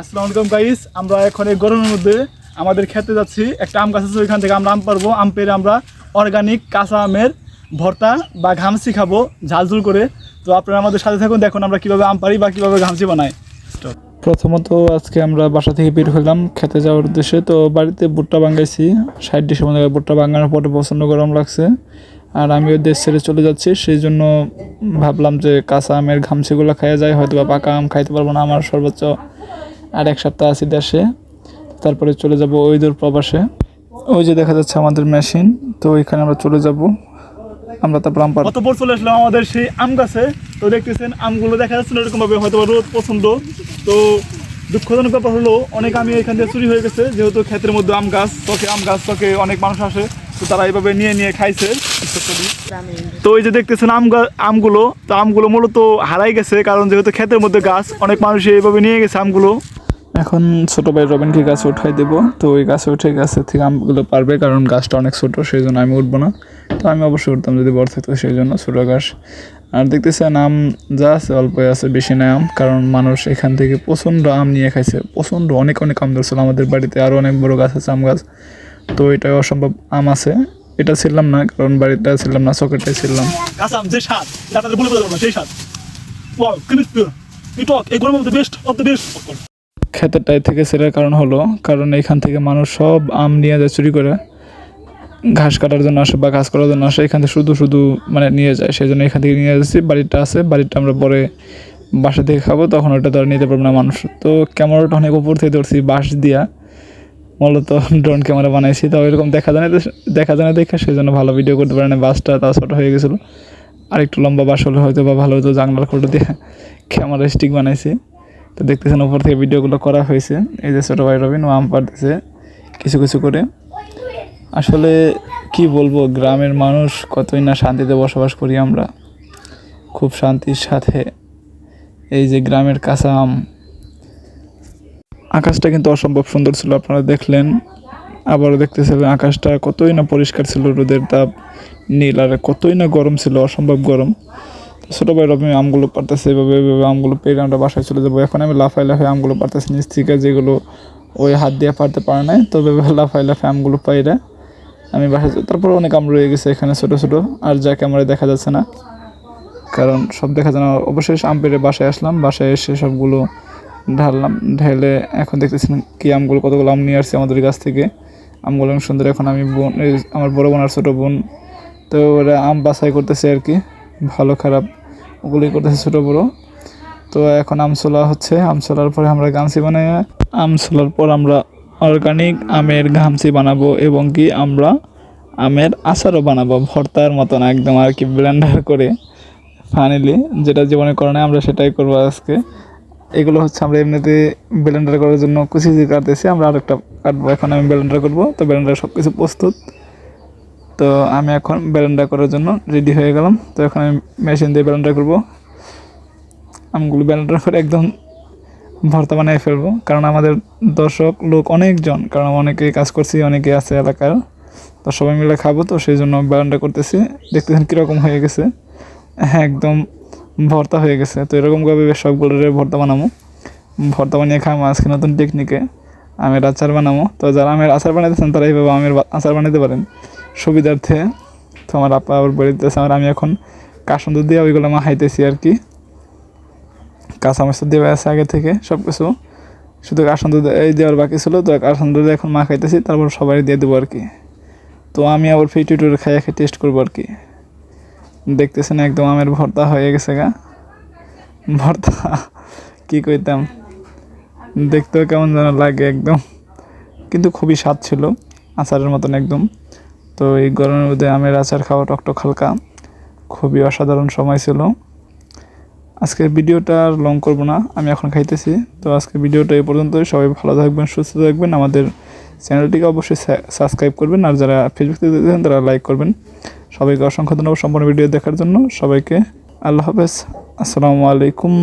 আসসালামু আলাইকুম গাইস আমরা এখন এই গরমের মধ্যে আমাদের খেতে যাচ্ছি। একটা আম গাছ আছে, ওইখান থেকে আমরা আম পারব। আম পেরে আমরা অর্গানিক কাঁচা আমের ভর্তা বা ঘামসি খাব ঝালঝুল করে। তো আপনারা আমাদের সাথে থাকুন, দেখুন আমরা কীভাবে আম পারি বা কীভাবে ঘামসি বানাই। প্রথমত আজকে আমরা বাসা থেকে বের হলাম খেতে যাওয়ার উদ্দেশ্যে। তো বাড়িতে ভুট্টা বাঙ্গাইছি ষাট ডিসেম্বর থেকে ভুট্টা বাঙ্গানোর পরে প্রচণ্ড গরম লাগছে। আর আমিও দেশ ছেড়ে চলে যাচ্ছি, সেই জন্য ভাবলাম যে কাঁচা আমের ঘামছিগুলো খাওয়া যায় হয়তো বা পাকা আম খাইতে পারব না, আমার সর্বোচ্চ আর এক সপ্তাহ আছি দেশে। তারপরে চলে যাব ওই দূর প্রবাসে। ওই যে দেখা যাচ্ছে আমাদের মেশিন, তো ওইখানে আমরা চলে যাব। আমরা তারপর আম অতপর চলে আসলাম আমাদের সেই আম গাছে। তো দেখতেছেন, আমগুলো দেখা যাচ্ছে না এরকম ভাবে হয়তো রোদ পছন্দ। তো দুঃখজনক ব্যাপার হলো, অনেক আমি এখান থেকে চুরি হয়ে গেছে, যেহেতু ক্ষেতের মধ্যে আম গাছ চকে আম গাছ চকে অনেক মানুষ আসে। তো তারা এইভাবে নিয়ে নিয়ে খাইছে তো এই যে দেখতেছেন আম আমগুলো, তো আমগুলো মূলত হারাই গেছে, কারণ যেহেতু ক্ষেতের মধ্যে গাছ, অনেক মানুষ এইভাবে নিয়ে গেছে আমগুলো। এখন ছোট ভাই রবিনকে গাছে উঠাই দেবো। তো ওই গাছে উঠে গাছের থেকে আমগুলো পারবে, কারণ গাছটা অনেক ছোট সেই জন্য আমি উঠবো না। তো আমি অবশ্যই উঠতাম যদি বড় থাকতো সেই জন্য ছোট গাছ। আর দেখতেছেন আম যা আছে, অল্পই আছে, বেশি নাই আম, কারণ মানুষ এখান থেকে প্রচণ্ড আম নিয়ে খাইছে। প্রচণ্ড, অনেক অনেক আম ধরছিল আমাদের বাড়িতে আরও অনেক বড় গাছ আছে, আম গাছ। তো এটা অসম্ভব আম আছে। এটা ছিলাম না, কারণ বাড়িটা ছিলাম না চকেরটাই ছিলাম। ক্ষেতেরটাই থেকে সেরার কারণ হলো, কারণ এখান থেকে মানুষ সব আম নিয়ে যায়, চুরি করে। ঘাস কাটার জন্য আসে বা ঘাস করার জন্য আসে, এখান থেকে শুধু শুধু মানে নিয়ে যায়। সেই জন্য এখান থেকে নিয়ে যাচ্ছি, বাড়িটা আছে, বাড়িটা আমরা পরে বাসা থেকে খাব, তখন ওটা তো আর নিতে পারব না মানুষ। তো ক্যামেরাটা অনেক উপর থেকে ধরছি, বাঁশ দিয়া। মূলত ড্রোন ক্যামেরা বানাইছি, তো এরকম দেখা যায় না, দেখা যায় না দেখে, সেই জন্য ভালো ভিডিও করতে পারে না বাসটা তা ছোটো হয়ে গেছিল। আর একটু লম্বা বাস হলে হয়তো বা ভালো হতো, জানলার ফটো দিয়ে ক্যামেরা স্টিক বানাইছি। তো দেখতেছেন উপর থেকে ভিডিওগুলো করা হয়েছে। এই যে ছোটো ভাই রবিন, ও আম পারতেছে কিছু কিছু করে। আসলে কি বলব, গ্রামের মানুষ কতই না শান্তিতে বসবাস করি আমরা। খুব শান্তির সাথে এই যে গ্রামের কাঁচা আম। আকাশটা কিন্তু অসম্ভব সুন্দর ছিল, আপনারা দেখলেন। আবারও দেখতেছিলেন আকাশটা কতই না পরিষ্কার ছিল, রোদের তাপ, নীল, আর কতই না গরম ছিল, অসম্ভব গরম। ছোটো ভাই রবি আমগুলো পারতেছে এভাবে এভাবে আমগুলো পেরে আমরা বাসায় চলে যাব। এখন আমি লাফাই লাফাই আমগুলো পারতেছি নিচ থেকে, যেগুলো ওই হাত দিয়ে পারতে পারে নাই তবে লাফাই লাফাই আমগুলো পাইরা আমি বাসায়। তারপর অনেক আম রয়ে গেছে এখানে ছোটো ছোটো, আর যা ক্যামেরায় দেখা যাচ্ছে না। কারণ সব দেখা যায় না। অবশ্যই আম পেরে বাসায় আসলাম, বাসায় এসে সবগুলো ঢাললাম, ঢেলে এখন দেখতেছেন কি আমগুলো, কতগুলো আম নিয়ে আসছে আমাদের কাছ থেকে। আমগুলো অনেক সুন্দর। এখন আমি বোন আমার বড় বোন আর ছোটো বোন, তো ওরা আম বাছাই করতেছে আর কি। ভালো, খারাপ, ওগুলোই করতেছে ছোটো, বড়। তো এখন আম ছোলা হচ্ছে আম ছোলার পরে আমরা গামছি বানাই। আম ছোলার পর আমরা অর্গানিক আমের ঘামছি বানাবো এবং কি আমরা আমের আচারও বানাবো, ভর্তার মতন একদম আর কি ব্লেন্ডার করে। ফাইনালি যেটা জীবনে করে আমরা সেটাই করব আজকে। এগুলো হচ্ছে আমরা এমনিতে ব্লেন্ডার করার জন্য কুচি কুচি কাটতেছি, আমরা আরেকটা কাটবো। এখন আমি ব্লেন্ডার করব, তো ব্লেন্ডার সব কিছু প্রস্তুত। তো আমি এখন ব্লেন্ডার করার জন্য রেডি হয়ে গেলাম। তো এখন আমি মেশিন দিয়ে ব্লেন্ডার করব। আমগুলো ব্লেন্ডার করে একদম ভর্তা বানিয়ে ফেলব। কারণ আমাদের দর্শক লোক অনেকজন, কারণ অনেকে কাজ করছি অনেকে আছে এলাকার। তো সবাই মিলে খাব, তো সেই জন্য ব্লেন্ডার করতেছি। দেখতেছেন কীরকম হয়ে গেছে। হ্যাঁ একদম ভর্তা হয়ে গেছে। তো এরকমভাবে সবগুলো ভর্তা বানাবো। ভর্তা বানিয়ে খাব আজকে নতুন টেকনিকে আমের আচার বানাবো। তো যারা আমের আচার বানাইতেছেন, তারা এইভাবে আমের আচার বানাতে পারেন। সুবিধার্থে তো আমার আপা আবার বলে দিতেছে, আমার আমি এখন কাসন্দ দিয়ে ওইগুলো মাখাইতেছি আর কি। কাঁচা মাছ দেওয়া আছে আগে থেকে সব কিছু শুধু কাসন্দ এই দেওয়ার বাকি ছিল, তো কাসন্দ দিয়ে এখন মাখাইতেছি তারপর সবাই দিয়ে দেবো আর কি। তো আমি আবার ফিটু টুটু খাইয়ে খেয়ে টেস্ট করব আর কি। দেখতেছেন একদম আমের ভর্তা হয়ে গেছে গা। ভর্তা, কি কইতাম? দেখতেও কেমন যেন লাগে একদম। কিন্তু খুবই স্বাদ ছিল, আচারের মতন একদম। তো এই গরমের মধ্যে আমের আচার খাওয়া টকটক হালকা। খুবই অসাধারণ সময় ছিল। আজকের ভিডিওটা আর লং করব না, আমি এখন খাইতেছি। তো আজকের ভিডিওটা এই পর্যন্তই। সবাই ভালো থাকবেন, সুস্থ থাকবেন। আমাদের চ্যানেলটিকে অবশ্যই সাবস্ক্রাইব করবেন। আর যারা ফেসবুক থেকে তারা লাইক করবেন। সবাইকে অসংখ্য ধন্যবাদ সম্পূর্ণ ভিডিও দেখার জন্য। সবাইকে আল্লাহ হাফেজ। আসসালামু আলাইকুম।